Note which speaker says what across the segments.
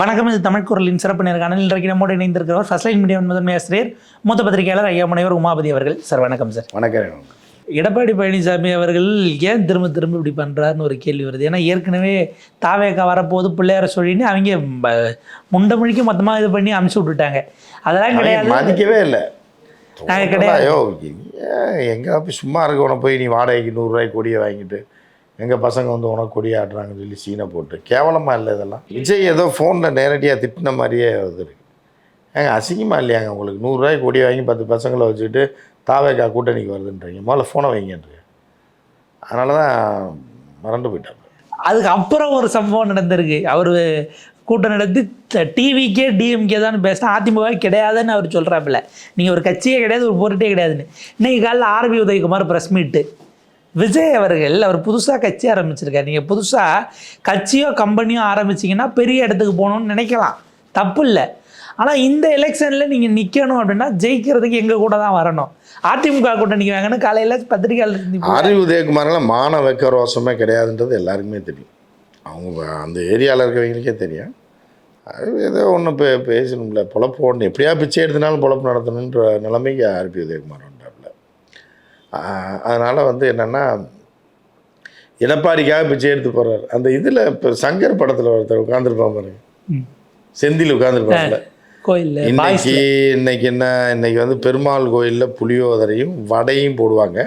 Speaker 1: வணக்கம் இது தமிழ் குரலின் சிறப்பு நேர்காணல். இன்றைக்கு நம்மோடு இணைந்திருக்கிறவர் ஃபர்ஸ்ட் லைன் மீடியா முதன்மை ஆசிரியர் மூத்த பத்திரிகையாளர் ஐயா முனைவர் உமாபதி அவர்கள். சார் வணக்கம் சார்
Speaker 2: வணக்கம்
Speaker 1: எடப்பாடி பழனிசாமி அவர்கள் ஏன் திரும்ப திரும்ப இப்படி பண்ணுறாருன்னு ஒரு கேள்வி வருது. ஏன்னா ஏற்கனவே தாவேக்கா வரப்போது பிள்ளையார சொல்லின்னு அவங்க முண்டை முழிக்க மொத்தமாக இது பண்ணி அமுச்சு விட்டுட்டாங்க. அதெல்லாம் கிடையாது.
Speaker 2: மதிக்கவே இல்லை.
Speaker 1: நாங்க கிடையாது.
Speaker 2: எங்க சும்மா இருக்க உனக்கு போய் நீ வாடகைக்கு நூறுரூவாய்க்கு கொடியை வாங்கிட்டு எங்கள் பசங்க வந்து உனக்கு கொடி ஆடுறாங்கன்னு சொல்லி சீனை போட்டு. கேவலமாக இல்லை இதெல்லாம். விஜய் ஏதோ ஃபோனில் நேரடியாக திட்டின மாதிரியே இது ஏங்க அசிங்கமாக இல்லையாங்க உங்களுக்கு? நூறுரூவாய்க்கு கொடி வாங்கி பத்து பசங்களை வச்சுக்கிட்டு தாவேக்கா கூட்டணிக்கு வருதுன்றீங்க. முதல்ல ஃபோனை வைங்கன்றீங்க. அதனால தான் மறந்து போயிட்டாங்க.
Speaker 1: அதுக்கு அப்புறம் ஒரு சம்பவம் நடந்திருக்கு. அவர் கூட்டம் நடத்தி டிவிக்கே டிஎம்கே தான் பேசினா அதிமுக கிடையாதுன்னு அவர் சொல்கிறாப்புல நீங்கள் ஒரு கட்சியே கிடையாது ஒரு பொருட்டே கிடையாதுன்னு. இன்றைக்கி காலையில் ஆர்பி உதயகுமார் ப்ரெஸ் மீட்டு விஜய் அவர்கள் அவர் புதுசாக கட்சி ஆரம்பிச்சிருக்காரு. நீங்கள் புதுசாக கட்சியோ கம்பெனியோ ஆரம்பிச்சிங்கன்னா பெரிய இடத்துக்கு போகணும்னு நினைக்கலாம். தப்பு இல்லை. ஆனால் இந்த எலெக்ஷனில் நீங்கள் நிற்கணும் அப்படின்னா ஜெயிக்கிறதுக்கு எங்கள் கூட தான் வரணும். அதிமுக கூட்டம் நிற்கிறாங்கன்னு காலையில் பத்திரிகையாளர் சந்திப்பு
Speaker 2: ஆரி உதயகுமாரெல்லாம் மான ரோசமே கிடையாதுன்றது எல்லாருக்குமே தெரியும். அவங்க அந்த ஏரியாவில் இருக்கிறவங்களுக்கே தெரியும். அது ஏதோ ஒன்று பே பேசணும்ல. பொழப்பு ஓடணும் எப்படியா பிச்சை எடுத்தினாலும் பொழப்பு நடத்தணுன்ற நிலைமைக்கு ஆர்பி உதயகுமார் அதனால் வந்து என்னென்னா எடப்பாடிக்காக பிச்சை எடுத்து போகிறார் அந்த இதில் இப்போ சங்கர் படத்தில் ஒருத்தர் உட்காந்துருப்பான் பாருங்க. செந்தில் உட்காந்துருப்பாங்கல்ல
Speaker 1: கோயிலில்
Speaker 2: இன்னைக்கு இன்னைக்கு என்ன இன்னைக்கு வந்து பெருமாள் கோயிலில் புளியோதரையும் வடையும் போடுவாங்க.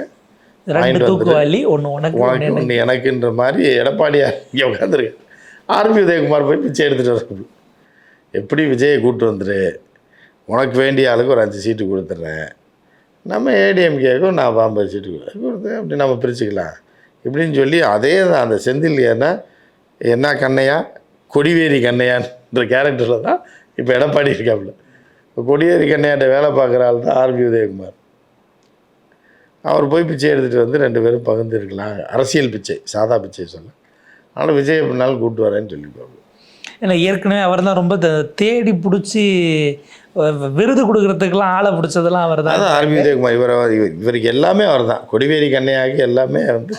Speaker 1: ஒன்று
Speaker 2: எனக்குன்ற மாதிரி எடப்பாடியார் இங்கே உட்காந்துருக்கு ஆர்பி உதயகுமார் போய் பிச்சை எடுத்துகிட்டு வர்றது எப்படி விஜயை கூட்டு வந்துரு? உனக்கு வேண்டிய ஆளுக்கு ஒரு அஞ்சு சீட்டு கொடுத்துட்றேன். நம்ம ஏடிஎம்கேக்கும் நான் பாம்பு வச்சுட்டு கொடுத்து அப்படி நம்ம பிரிச்சுக்கலாம். இப்படின்னு சொல்லி அதே தான் அந்த செந்தில் ஏன்னா என்ன கண்ணையா கொடிவேரி கண்ணையான்ற கேரக்டரில் தான் இப்போ எடப்பாடி இருக்காப்புல. இப்போ கொடிவேரி கண்ணையாட்ட வேலை பார்க்குற ஆள் தான் ஆர்பி உதயகுமார். அவர் போய் பிச்சை எடுத்துகிட்டு வந்து ரெண்டு பேரும் பகிர்ந்து இருக்கலாம். அரசியல் பிச்சை சாதா பிச்சை சொல்ல. ஆனால் விஜய் எப்படினாலும் கூப்பிட்டு வரேன்னு சொல்லிப்பாங்க
Speaker 1: ஏன்னா ஏற்கனவே அவர் தான் ரொம்ப தேடி பிடிச்சி விருது கொடுக்கறதுக்கெல்லாம் ஆளை பிடிச்சதெல்லாம் அவர் தான்
Speaker 2: ஆர்பி உதயகுமார் இவரை இவர் இவருக்கு எல்லாமே அவர் தான் கொடிவேரி கண்ணையாகி எல்லாமே வந்து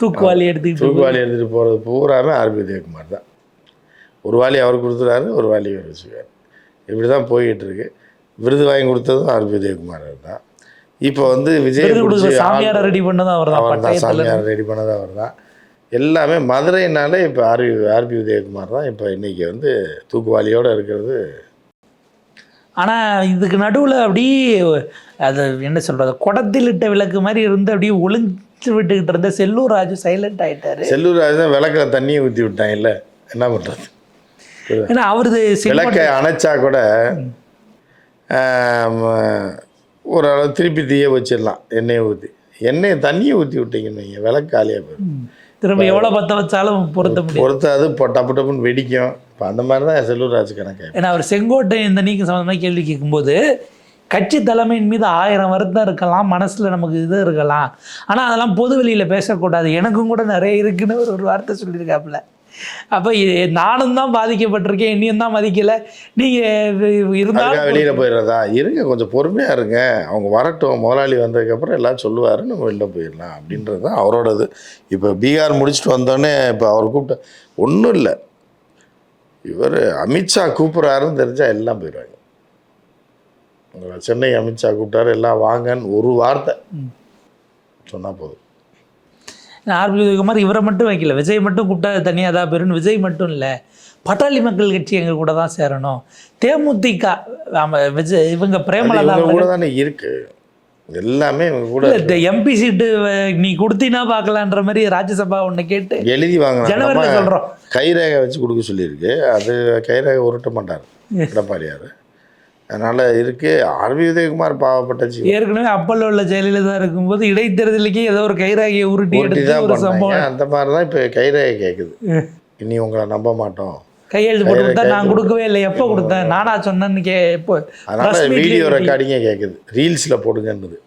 Speaker 1: தூக்குவாளி எடுத்துக்கிட்டு
Speaker 2: தூக்குவாளி எடுத்துகிட்டு போகிறது பூராமே ஆர்பி உதயகுமார் தான். ஒரு வாலி அவர் கொடுத்துறாரு ஒரு வாலி இவர் வச்சுக்காரு இப்படி தான் போய்கிட்டு இருக்கு விருது வாங்கி கொடுத்ததும் ஆர்பி உதயகுமார் தான் இப்போ வந்து விஜய்
Speaker 1: சாமியாரை ரெடி பண்ணதும் அவர் தான்
Speaker 2: சாமியார் ரெடி பண்ணது அவர் தான் எல்லாமே மதுரைனாலே இப்போ ஆர்பி ஆர்பி உதயகுமார் தான் இப்போ இன்னைக்கு வந்து தூக்குவாளியோடு இருக்கிறது.
Speaker 1: ஆனால் இதுக்கு நடுவில் அப்படியே அது என்ன சொல்கிறது குடத்தில் இட்ட விளக்கு மாதிரி இருந்து அப்படியே ஒளிஞ்சு விட்டுக்கிட்டு இருந்த செல்லூர் ராஜு சைலண்ட் ஆயிட்டாரு.
Speaker 2: செல்லூர் ராஜ் தான் விளக்கில் தண்ணியை ஊற்றி விட்டான் இல்லை? என்ன பண்ணுறது
Speaker 1: ஏன்னா அவரது
Speaker 2: விளக்கை அணைச்சா கூட ஒரு அளவு திருப்பி தீய வச்சிடலாம் எண்ணெயை ஊற்றி எண்ணெயை தண்ணியை ஊற்றி விட்டீங்கன்னு வைங்க விளக்கு காலியாக போயிடும்.
Speaker 1: திரும்ப எவ்வளோ பற்ற வச்சாலும் பொருத்த முடியும்
Speaker 2: பொறுத்தாது இப்போ டப்பு டப்புன்னு வெடிக்கும். இப்போ அந்த மாதிரி தான் செல்லூர் ராஜ் கணக்கு
Speaker 1: ஏன்னா அவர் செங்கோட்டை இந்த நீக்கம் சம்மந்தமாக கேள்வி கேட்கும்போது கட்சி தலைமையின் மீது ஆயிரம் வருத்தம் இருக்கலாம் மனசில் நமக்கு இது இருக்கலாம். ஆனால் அதெல்லாம் பொது வெளியில் பேசக்கூடாது. எனக்கும் கூட நிறைய இருக்குன்னு ஒரு ஒரு வார்த்தை சொல்லியிருக்காப்புல. அப்போ நானும் தான் பாதிக்கப்பட்டிருக்கேன் என்னையும் தான் மதிக்கலை. நீங்கள் இருந்தாலும்
Speaker 2: வெளியில் போயிடுறதா? இருங்க கொஞ்சம் பொறுமையாக இருங்க. அவங்க வரட்டும் முதலாளி வந்ததுக்கப்புறம் எல்லாம் சொல்லுவார் நம்ம வெளில போயிடலாம் அப்படின்றது தான் அவரோட இது இப்போ பீகார் முடிச்சுட்டு வந்தோடனே இப்போ அவர் கூப்பிட்ட ஒன்றும் இல்லை. இவர் அமித்ஷா கூப்பிட்றாருன்னு தெரிஞ்சால் எல்லாம் போயிடுவாங்க. சென்னை அமித்ஷா கூப்பிட்டாரு எல்லாம் வாங்கன்னு ஒரு வார்த்தை சொன்னால் போதும்.
Speaker 1: ஆர்பி உதயகுமார் இவரை மட்டும் வைக்கல. விஜய் மட்டும் கூப்பிட்டா தனியாக தான் போயிடும் விஜய் மட்டும் இல்லை. பட்டாளி மக்கள் கட்சி எங்கள் கூட தான் சேரணும். தேமுதிக ஆமா, விஜய் இவங்க பிரேமலதா
Speaker 2: கூட தானே இருக்கு. எல்லாமே கூட
Speaker 1: இந்த எம்பி சீட்டு நீ கொடுத்தீங்கன்னா பார்க்கலான்ற மாதிரி ராஜ்யசபா ஒன்று கேட்டு
Speaker 2: எழுதி வாங்கினா
Speaker 1: ஜனவரியில் சொல்கிறோம்
Speaker 2: கைரேகை வச்சு கொடுக்க சொல்லியிருக்கு. அது கைரேகை உருட்ட மாட்டார். எடப்பாடியார். அதனால் இருக்கு. ஆர்வி உதயகுமார் பாவப்பட்ட ஜீவன்.
Speaker 1: ஏற்கனவே அப்பல்ல உள்ள ஜெயலலிதா இருக்கும்போது இடைத்தேர்தலுக்கே ஏதோ ஒரு கைராகியை உருட்டி எடுத்து ஒரு சம்பவம்.
Speaker 2: அந்த மாதிரி தான் இப்போ கைரேகை கேட்குது இனி உங்களை நம்ப மாட்டோம்.
Speaker 1: கையெழுத்து போட்டு கொடுத்தா நான் கொடுக்கவே இல்லை. எப்போ கொடுத்தேன்? நானா சொன்னேன்னு கே எப்போ
Speaker 2: அதனால் வீடியோ ரெக்கார்டிங்கே கேட்குது ரீல்ஸில் போடுங்கன்னுது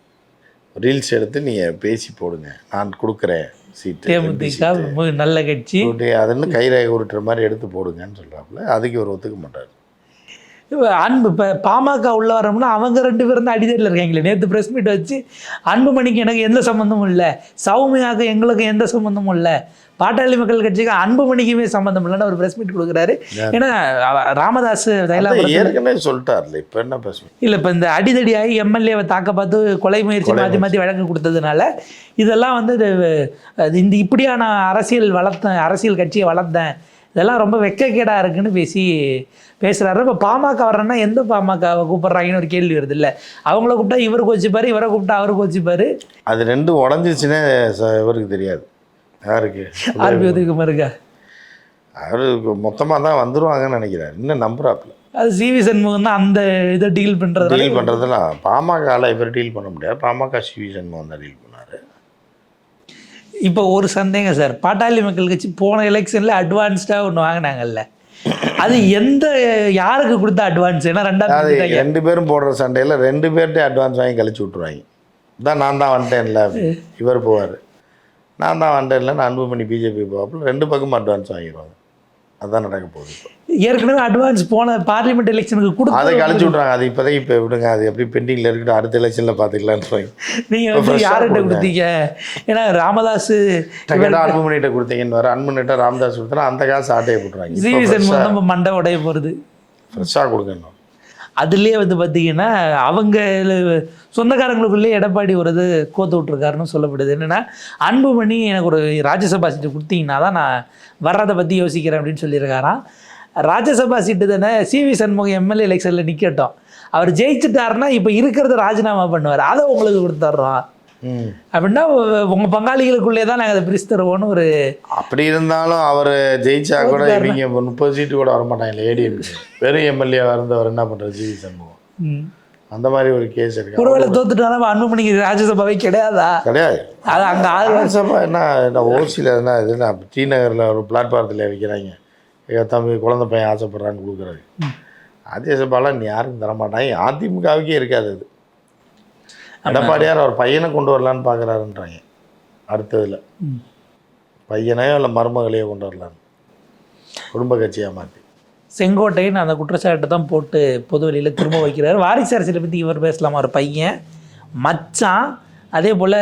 Speaker 2: ரீல்ஸ் எடுத்து நீங்கள் பேசி போடுங்க. நான் கொடுக்குறேன் சீட்டு.
Speaker 1: நல்ல கட்சி.
Speaker 2: அதுன்னு கைரேகை உருட்டுற மாதிரி எடுத்து போடுங்கன்னு சொல்கிறாப்புல அதுக்கு ஒரு ஒத்துக்க மாட்டார்.
Speaker 1: அன்பு இப்போ பாமக உள்ள வரோம்னா அவங்க ரெண்டு பேரும் தான் அடிதடியில் இருக்காங்களே. நேற்று ப்ரெஸ் மீட் வச்சு அன்புமணிக்கு எனக்கு எந்த சம்மந்தமும் இல்லை. சௌமியாவுக்கு எங்களுக்கு எந்த சம்மந்தமும் இல்லை. பாட்டாளி மக்கள் கட்சிக்கு அன்புமணிக்குமே சம்மந்தம் இல்லைன்னு ஒரு பிரஸ் மீட் கொடுக்குறாரு. ஏன்னா ராமதாஸ்
Speaker 2: ஏற்கனவே சொல்லிட்டார்ல இப்போ என்ன பேசுவேன்
Speaker 1: இல்ல இப்போ இந்த அடிதடியாகி எம்எல்ஏவை தாக்க பார்த்து கொலை முயற்சி மாற்றி மாற்றி வழக்கு கொடுத்ததுனால இதெல்லாம் வந்து இந்த இப்படியான அரசியல் வளர்த்தேன் அரசியல் கட்சியை வளர்த்தேன். இதெல்லாம் ரொம்ப வெக்கக்கேடா இருக்குன்னு பேசி பேசுறாரு. இப்போ பாமக வர்றேன்னா எந்த பாமகவை கூப்பிடுறாங்கன்னு ஒரு கேள்வி வருது இல்லை. அவங்கள கூப்பிட்டா இவர் கோச்சிப்பாரு இவரை கூப்பிட்டா அவர் கோச்சிப்பாரு.
Speaker 2: அது ரெண்டும் உடஞ்சிச்சுன்னே ச- இவருக்கு தெரியாது. யாருக்கு?
Speaker 1: ஆர்பி உதயகுமாருக்கா
Speaker 2: அவருக்கு மொத்தமாக தான் வந்துருவாங்கன்னு நினைக்கிறாரு. இன்னும் நம்புறாப்புல.
Speaker 1: அது சிவி சண்முகம் தான் அந்த இதை டீல் பண்றது
Speaker 2: டீல் பண்ணுறதுலாம் பாமகவில் இவர் டீல் பண்ண முடியாது. பாமக சிவி சண்முகம் தான் டீல் பண்ணார்
Speaker 1: இப்போ ஒரு சந்தேகம் சார் பாட்டாளி மக்கள் கட்சி போன எலெக்ஷனில் அட்வான்ஸ்டாக ஒன்று வாங்கினாங்கல்ல. அது எந்த யாருக்கு கொடுத்த அட்வான்ஸ் ஏன்னா ரெண்டாவது
Speaker 2: ரெண்டு பேரும் போடுற சண்டையில் ரெண்டு பேர்கிட்ட அட்வான்ஸ் வாங்கி கழிச்சு விட்ருவாங்க இதான் நான் தான் வந்துட்டேன்ல. இவர் போவார். நான் தான் வந்துட்டேன்ல. நான் அன்புமணி பிஜேபி போவாப்புல. ரெண்டு பக்கமும் அட்வான்ஸ் வாங்கிடுவாங்க. அதான் நடக்க போகுது
Speaker 1: ஏற்கனவே அட்வான்ஸ் போன பார்லிமெண்ட் எலெக்ஷனுக்கு
Speaker 2: அதை
Speaker 1: கொடுத்து
Speaker 2: கழிச்சு விட்றாங்க அது இப்போதைக்கு இப்போ விடுங்க. அது எப்படி பெண்டிங்கில் இருக்கட்டும் அடுத்த எலெக்ஷனில் பார்த்துக்கலான்னு
Speaker 1: நீங்க
Speaker 2: இப்ப
Speaker 1: வந்து யார்கிட்ட. கொடுத்தீங்க? ஏன்னா ராமதாஸ்
Speaker 2: டக்கெட்டாக அன்புமணிகிட்ட கொடுத்தீங்கன்னு வர. அன்புமணிகிட்ட ராமதாஸ் கொடுத்தா அந்த காசு ஆட்டையை போட்டுருவாங்க.
Speaker 1: சண்முகம் நம்ம மண்டை உடைய போகிறது
Speaker 2: ஃப்ரெஷ்ஷாக கொடுக்கணும்
Speaker 1: அதுலேயே வந்து பார்த்தீங்கன்னா அவங்க சொந்தக்காரங்களுக்குள்ளே எடப்பாடி ஒரு இது கோத்து விட்ருக்காருன்னு சொல்லப்படுது. என்னென்னா அன்புமணி எனக்கு ஒரு ராஜ்யசபா சீட்டு கொடுத்தீங்கன்னா தான் நான் வர்றதை பற்றி யோசிக்கிறேன் அப்படின்னு சொல்லியிருக்காராம். ராஜ்யசபா சீட்டு தானே சிவி சண்முகம் எம்எல்ஏ எலெக்ஷனில் நிற்கட்டும் அவர் ஜெயிச்சுட்டாருன்னா இப்போ இருக்கிறத ராஜினாமா பண்ணுவார். அதை உங்களுக்கு கொடுத்துட்றோம் அப்படின்னா உங்கள் பங்காளிகளுக்குள்ளே தான் நாங்கள் அதை பிரித்து தருவோம்னு ஒரு
Speaker 2: அப்படி இருந்தாலும் அவர் ஜெயிச்சா கூட இவங்க முப்பது சீட்டு கூட வரமாட்டாங்க ஏடிஎம்கே வெறும் எம்எல்ஏ இருந்தவர் என்ன பண்ணுறது ஜிவி சண்முகம். அந்த மாதிரி ஒரு கேஸ் இருக்கு.
Speaker 1: ஒருவேளை தோத்துட்டாலும் அன்புமணிக்கு ராஜ்யசபாவே கிடையாதா?
Speaker 2: கிடையாது.
Speaker 1: அது அங்கே
Speaker 2: ராஜ்யசபா என்ன என்ன ஓசியில் என்ன இதுனா டி நகரில் ஒரு பிளாட்ஃபாரத்தில் வைக்கிறாங்க. எங்கள் தம்பி குழந்தை பையன் ஆசைப்படுறான்னு கொடுக்குறாரு. ராஜ்யசபாலாம் யாருக்கும் தரமாட்டாங்க. அதிமுகவுக்கே இருக்காது அது. எடப்பாடியார் அவர் பையனை கொண்டு வரலான்னு பார்க்குறாருன்றாங்க. அடுத்ததில். பையனையோ இல்லை மருமகளையோ கொண்டு வரலான்னு. குடும்ப கட்சியாக மாற்றி
Speaker 1: செங்கோட்டையன் அந்த குற்றச்சாட்டை தான் போட்டு பொது வெளியில் திரும்ப வைக்கிறார். வாரிசு அரசியலை பற்றி இவர் பேசலாமா? ஒரு பையன் மச்சான் அதே போல்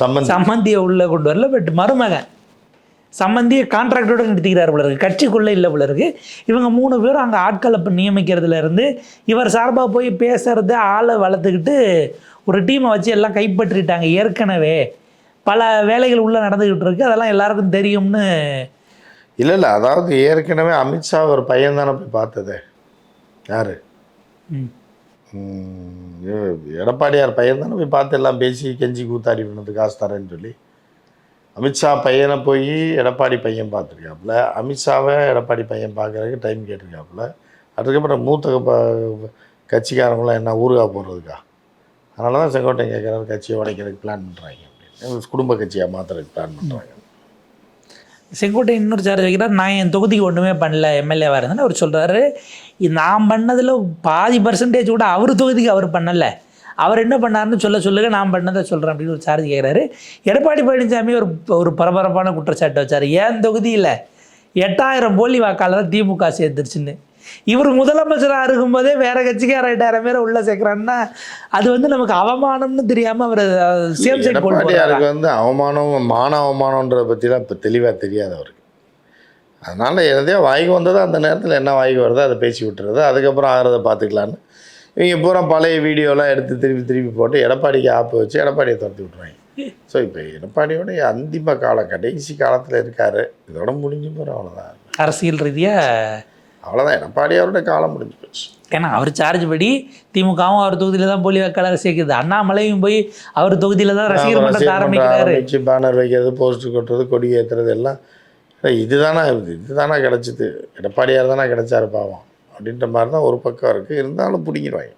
Speaker 2: சம்மந்தி.
Speaker 1: சம்மந்தியை உள்ளே கொண்டு வரல பட் மருமகன். சம்மந்தியை கான்ட்ராக்டோட நிறுத்திக்கிறார் போல இருக்கு. கட்சிக்குள்ளே இல்லை போல இருக்கு. இவங்க மூணு பேரும் அங்கே ஆட்களை நியமிக்கிறதுல இருந்து இவர் சார்பாக போய் பேசுறது ஆளை வளர்த்துக்கிட்டு ஒரு டீமை வச்சு எல்லாம் கைப்பற்றிட்டாங்க ஏற்கனவே. பல வேலைகள் உள்ளே நடந்துக்கிட்டு இருக்கு. அதெல்லாம் எல்லாருக்கும் தெரியும்னு
Speaker 2: இல்லை இல்லை. அதாவது ஏற்கனவே அமித்ஷா ஒரு பையன் தானே போய் பார்த்தது. யார்?
Speaker 1: ம்.
Speaker 2: எடப்பாடியார் பையன் தானே போய் பார்த்து எல்லாம் பேசி கெஞ்சி கூத்தாடி பண்ணது காசு தரேன்னு சொல்லி. அமித்ஷா பையனை போய் எடப்பாடி பையன் பார்த்துருக்காப்புல. அமித்ஷாவை எடப்பாடி பையன் பார்க்குறதுக்கு டைம் கேட்டிருக்காப்புல. அதுக்கப்புறம் மூத்த கட்சிக்காரங்களாம் என்ன ஊருகா போடுறதுக்கா? அதனால தான் செங்கோட்டை கேட்குறாரு கட்சியை உடைக்கிறதுக்கு பிளான் பண்ணுறாங்க அப்படின்னு குடும்ப கட்சியாக மாற்றுறதுக்கு பிளான் பண்ணுறாங்க
Speaker 1: செங்கோட்டை இன்னொரு சார்ஜ் வைக்கிறார். நான் என் தொகுதிக்கு ஒன்றுமே பண்ணல. எம்எல்ஏவாக இருந்தேன்னு அவர் சொல்கிறாரு நான் பண்ணதில் பாதி பர்சன்டேஜ் கூட அவர் தொகுதிக்கு அவர் பண்ணலை. அவர் என்ன பண்ணாருன்னு சொல்ல சொல்லுங்க. நான் பண்ணதை சொல்கிறேன் அப்படின்னு ஒரு சார்ஜ் கேட்குறாரு எடப்பாடி பழனிசாமி ஒரு ஒரு பரபரப்பான குற்றச்சாட்டு வச்சார். ஏன் தொகுதியில் எட்டாயிரம் போலி வாக்காளர் திமுக சேர்த்துருச்சுன்னு. இவர் முதலமைச்சராக இருக்கும்போதே வேற கட்சிக்கார எட்டாயிரம் பேரை உள்ள சேர்க்குறான்னா அது வந்து நமக்கு அவமானம்னு தெரியாமல் அவர் சேம் சைட் போட்டு
Speaker 2: வந்து அவமானம் மான அவமானன்றதை பற்றிலாம் இப்போ தெளிவாக தெரியாது அவருக்கு. அதனால் எதையோ வாய்க்கு வந்ததோ அந்த நேரத்தில் என்ன வாய்க்கு வருதோ அதை பேசி விட்டுறது அதுக்கப்புறம் ஆகிறத பார்த்துக்கலான்னு. இவங்க பூரா பழைய வீடியோலாம் எடுத்து திருப்பி திருப்பி போட்டு எடப்பாடிக்கு ஆப்பு வச்சு எடப்பாடியை துரத்தி விட்ருவாங்க ஸோ இப்போ எடப்பாடியோடைய அந்திம காலம் கடைசி காலத்தில் இருக்கார். இதோட முடிஞ்சு போகிற அவ்வளோதான்
Speaker 1: அரசியல் ரீதியாக
Speaker 2: அவ்வளோதான் எடப்பாடியாரோட காலம் முடிஞ்சு போச்சு.
Speaker 1: ஏன்னா அவர் சார்ஜ் படி திமுகவும் அவர் தொகுதியில தான் போலி வாக்காளர் சேர்க்குது. அண்ணாமலையும் போய் அவர் தொகுதியில தான் ரசிகர் மன்றத்தை ஆரம்பிக்கிறாரு.
Speaker 2: ஆரம்பிச்சு பேனர் வைக்கிறது போஸ்டர் கொட்டுறது கொடி ஏற்றுறது எல்லாம். இதுதானே இது? இதுதானே கிடச்சிது? எடப்பாடியார் தானே கிடைச்சாரு பாவம். அப்படின்ற மாதிரி தான் ஒரு பக்கம் இருக்குது இருந்தாலும் பிடிங்கிடுவாங்க.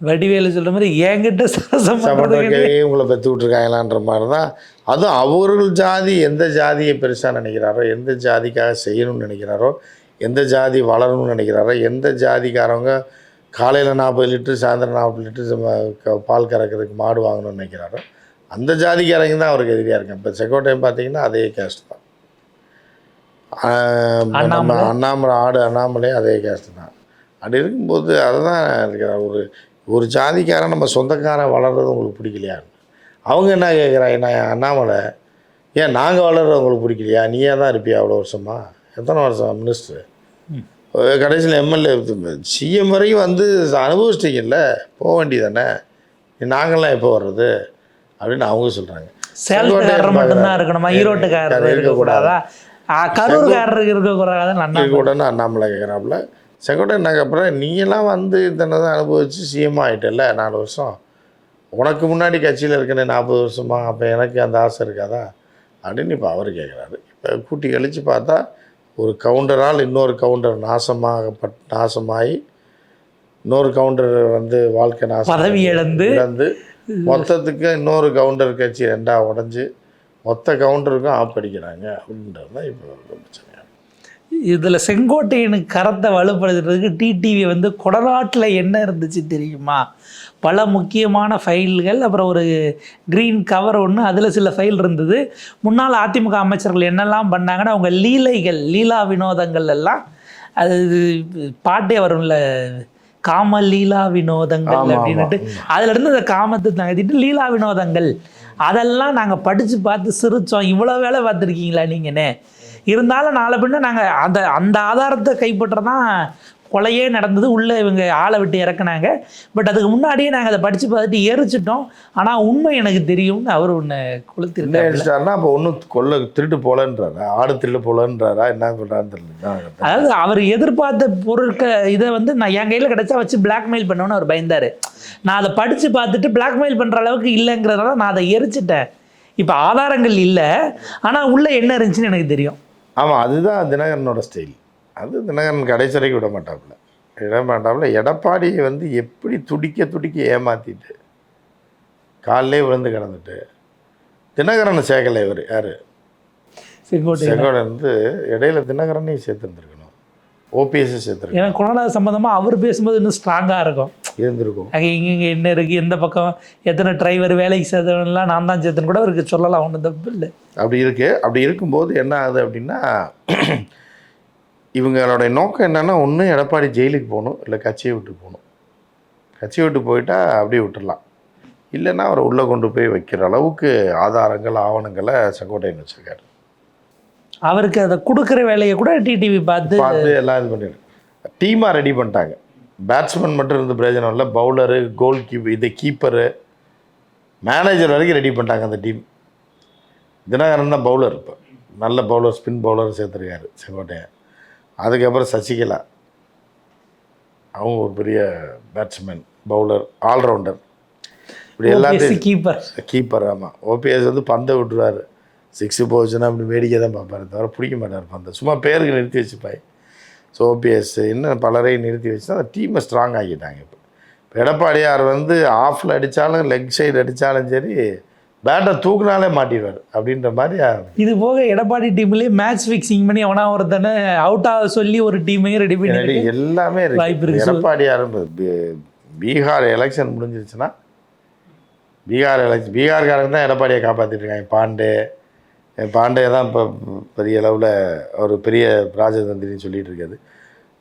Speaker 1: வடிவேலு சொல்ற மாதிரி என்கிட்ட சரசம் பண்றதுக்கு
Speaker 2: சமட்டக்கே உங்களை பெற்று விட்ருக்காங்களான்ற மாதிரி தான் அதுவும் அவர்கள் ஜாதி எந்த ஜாதியை பெருசாக நினைக்கிறாரோ எந்த ஜாதிக்காக செய்யணும்னு நினைக்கிறாரோ எந்த ஜாதி வளரணும்னு நினைக்கிறாரோ எந்த ஜாதிக்காரவங்க காலையில் நாற்பது லிட்டரு சாயந்தரம் நாற்பது லிட்டரு பால் கறக்கிறதுக்கு மாடு வாங்கணும்னு நினைக்கிறாரோ அந்த ஜாதிக்காரங்க தான் அவருக்கு எதிரியாக இருக்காங்க. இப்போ செக்கோட்டையம் பார்த்தீங்கன்னா அதே கேஸ்ட் தான். நம்ம
Speaker 1: அண்ணாமலை.
Speaker 2: ஆடு அண்ணாமலை அதே கேஸ்ட் தான். அப்படி இருக்கும்போது அதுதான் இருக்கிற ஒரு ஒரு ஜாதிக்காரன் நம்ம சொந்தக்காரன் வளர்றது உங்களுக்கு பிடிக்கலையா? அவங்க என்ன கேட்குறாங்க நான் அண்ணாமலை? ஏன் நாங்கள் வளர்றது உங்களுக்கு பிடிக்கலையா? நீயே தான் இருப்பியா அவ்வளோ வருஷமா? எத்தனை வருஷம் மினிஸ்டர் கடைசியில் எம்எல்ஏ சிஎம் வரைக்கும் வந்து அனுபவிச்சிட்டிங்கல்ல போக வேண்டியதானே? நாங்கள்லாம் எப்போ வர்றது? அப்படின்னு அவங்க சொல்கிறாங்க
Speaker 1: சேலத்துக்காரர் மட்டும்தான் இருக்கணுமா? ஈரோட்டுக்காரர் இருக்கக்கூடாதா? ஆ, கரூர்காரருக்கு இருக்கக்கூடாதா?
Speaker 2: உடனே அண்ணாமலை. கேட்குறாப்புல செங்கோட்டையன் நாங்கள் அப்புறம் நீங்களாம் வந்து இத்தனை தான் அனுபவிச்சு சிஎம் ஆகிட்டல நாலு வருஷம். உனக்கு முன்னாடி கட்சியில் இருக்கனே நாற்பது வருஷமா? அப்போ எனக்கு அந்த ஆசை இருக்காதா? அப்படின்னு இப்போ அவர் கேட்குறாரு இப்போ கூட்டி கழித்து பார்த்தா ஒரு கவுண்டரால் இன்னொரு கவுண்டர் நாசமாகப்பட் நாசமாகி இன்னொரு கவுண்டர் வந்து வாழ்க்கை நாசம்
Speaker 1: பதவி இழந்து
Speaker 2: இழந்து மொத்தத்துக்கு இன்னொரு கவுண்டர் கட்சி ரெண்டாக உடஞ்சி மொத்த கவுண்டருக்கும் ஆப் அடிக்கிறாங்க அப்படின்றது தான் இப்போ பிரச்சனை
Speaker 1: இதில் செங்கோட்டையனுக்கு கரத்தை வலுப்படுத்துறதுக்கு டிடிவி வந்து கொடநாட்டில் என்ன இருந்துச்சு தெரியுமா? பல முக்கியமான ஃபைல்கள் அப்புறம் ஒரு க்ரீன் கவர் ஒன்று அதில் சில ஃபைல் இருந்தது. முன்னாள் அதிமுக அமைச்சர்கள் என்னெல்லாம் பண்ணாங்கன்னா அவங்க லீலைகள் லீலா வினோதங்கள் எல்லாம் அது பாட்டே வரும்ல காம லீலா வினோதங்கள். அப்படின்னுட்டு. அதுல இருந்து அந்த காமத்தை தகுதிட்டு லீலா வினோதங்கள். அதெல்லாம் நாங்கள் படித்து பார்த்து சிரிச்சோம். இவ்வளோ வேலை பார்த்துருக்கீங்களா நீங்கண்ணே இருந்தாலும் நாளை பின்ன நாங்கள் அந்த அந்த ஆதாரத்தை கைப்பற்றதான் கொலையே நடந்தது. உள்ளே இவங்க ஆளை விட்டு இறக்குனாங்க. பட் அதுக்கு முன்னாடியே நாங்கள் அதை படித்து பார்த்துட்டு எரிச்சிட்டோம் ஆனால் உண்மை எனக்கு தெரியும்னு அவர் ஒன்று
Speaker 2: என்ன
Speaker 1: கொளுத்திருக்காரு
Speaker 2: அடிச்சிட்டாருன்னா அப்போ ஒன்றும் கொல்ல திருட்டு போலன்றாரா? ஆடு திருட்டு போலன்றாரா? என்ன சொல்கிறான்னு தெரியல.
Speaker 1: அதாவது அவர் எதிர்பார்த்த பொருட்கள் இதை வந்து நான் என் கையில் கிடைச்சா வச்சு பிளாக்மெயில் பண்ணணும்னு அவர் பயந்தார். நான் அதை படித்து பார்த்துட்டு பிளாக்மெயில் பண்ணுற அளவுக்கு இல்லைங்கிறதுனால நான் அதை எரிச்சிட்டேன். இப்போ ஆதாரங்கள் இல்லை. ஆனால் உள்ளே என்ன இருந்துச்சுன்னு எனக்கு தெரியும்.
Speaker 2: ஆமாம் அதுதான் தினகரனோட ஸ்டைல் அது தினகரன் கடைசி வரைக்கும் விட மாட்டாப்புல. விட மாட்டாப்புல எடப்பாடியை வந்து எப்படி துடிக்க துடிக்க ஏமாற்றிட்டு காலிலே விழுந்து கிடந்துட்டு தினகரனை சேர்க்கலை இவர் யார்? செங்கோடன் வந்து இடையில தினகரனையும் சேர்த்துருந்துருக்கணும். ஓபிஎஸ்ஸை சேர்த்துருக்கணும்.
Speaker 1: ஏன்னா கொரோனா சம்மந்தமாக அவர் பேசும்போது இன்னும் ஸ்ட்ராங்காக இருக்கும்.
Speaker 2: இருந்திருக்கும்.
Speaker 1: அங்கே இங்கே இங்கே என்ன இருக்குது எந்த பக்கம் எத்தனை டிரைவர் வேலைக்கு சேர்த்தவன்லாம் நான் தான் சேர்த்துன்னு கூட அவருக்கு சொல்லலாம் ஒன்றும் தப்பு இல்லை.
Speaker 2: அப்படி இருக்கு. அப்படி இருக்கும்போது என்ன ஆகுது அப்படின்னா இவங்களுடைய நோக்கம் என்னன்னா ஒன்று எடப்பாடி ஜெயிலுக்கு போகணும் இல்லை கட்சியை விட்டு போகணும். கட்சியை விட்டு போயிட்டா அப்படியே விட்டுறலாம். இல்லைன்னா அவரை உள்ளே கொண்டு போய் வைக்கிற அளவுக்கு ஆதாரங்கள் ஆவணங்களை செங்கோட்டையன் வச்சுருக்காரு.
Speaker 1: அவருக்கு அதை கொடுக்குற வேலையை கூட டிடிவி பார்த்து
Speaker 2: பார்த்து எல்லாம் இது பண்ணிடு டீமாக ரெடி பண்ணிட்டாங்க. பேட்ஸ்மேன் மட்டும் இருந்து பிரயோஜனம் இல்லை. பவுலரு கோல் கீப் இது கீப்பரு மேனேஜர் வரைக்கும் ரெடி பண்ணிட்டாங்க அந்த டீம் தினகரன் தான் பவுலர் இப்போ. நல்ல பவுலர் ஸ்பின் பவுலர் சேர்த்துருக்காரு செங்கோட்டையன் அதுக்கப்புறம் சசிகலா. அவங்க ஒரு பெரிய பேட்ஸ்மேன் பவுலர் ஆல்ரவுண்டர் இப்படி எல்லாத்தையும்
Speaker 1: கீப்பர்
Speaker 2: கீப்பர் ஆமாம் ஓபிஎஸ் வந்து பந்தை விட்டுருவார். சிக்ஸு போச்சுன்னா அப்படி வேடிக்கை தான் பார்ப்பாரு தவிர பிடிக்க மாட்டார் பந்தை. சும்மா பேருக்கு நிறுத்தி வச்சுப்பாய் ஸோ ஓபிஎஸ் இன்னும் பலரையும் நிறுத்தி வச்சு அந்த டீமை ஸ்ட்ராங் ஆக்கிட்டாங்க இப்போ. இப்போ எடப்பாடியார் வந்து ஆஃபில் அடித்தாலும் லெக் சைடு அடித்தாலும் சரி பேட்டை தூக்குனாலே மாட்டிடுவார் அப்படின்ற மாதிரி
Speaker 1: இது போக எடப்பாடி டீம்லயே மேட்ச் ஃபிக்ஸிங் பண்ணி அவனா ஒருத்தனை அவுட் ஆக சொல்லி ஒரு டீமையும் ரெடி பண்ணி
Speaker 2: எல்லாமே
Speaker 1: வாய்ப்பு
Speaker 2: இருக்கு.
Speaker 1: இருக்கு.
Speaker 2: எடப்பாடியார் பீ- பீகார் எலெக்ஷன் முடிஞ்சிருச்சுன்னா பீகார் எலெக்ஷன் பீகார்காரங்க தான் எடப்பாடியை காப்பாற்றிட்டு இருக்காங்க. பாண்டே பாண்டே தான் இப்போ பெரிய அளவில் ஒரு பெரிய ராஜதந்திரின்னு சொல்லிட்டு இருக்காது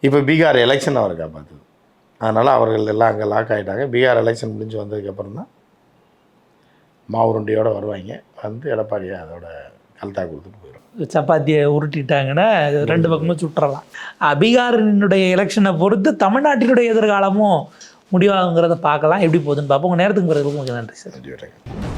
Speaker 2: இப்போ பீகார் எலெக்ஷன் அவரை காப்பாற்றுது அதனால் அவர்கள் எல்லாம் அங்கே லாக் ஆகிட்டாங்க பீகார் எலெக்ஷன் முடிஞ்சு வந்ததுக்கப்புறம் தான் மாவுருண்டியோட வருவாங்க. வந்து எடப்பாடியை அதோட கல்தா கொடுத்துட்டு போயிடும்
Speaker 1: சப்பாத்தியை உருட்டிட்டாங்கன்னா ரெண்டு பக்கமும் சுட்டுறலாம். அஹ் பீகாரினுடைய எலெக்ஷனை பொறுத்து தமிழ்நாட்டினுடைய எதிர்காலமும் முடிவாகுங்கிறத பார்க்கலாம். எப்படி போகுதுன்னு பார்ப்போம். உங்கள் நேரத்துக்கு பிறகு கொஞ்சம் நன்றி சார்.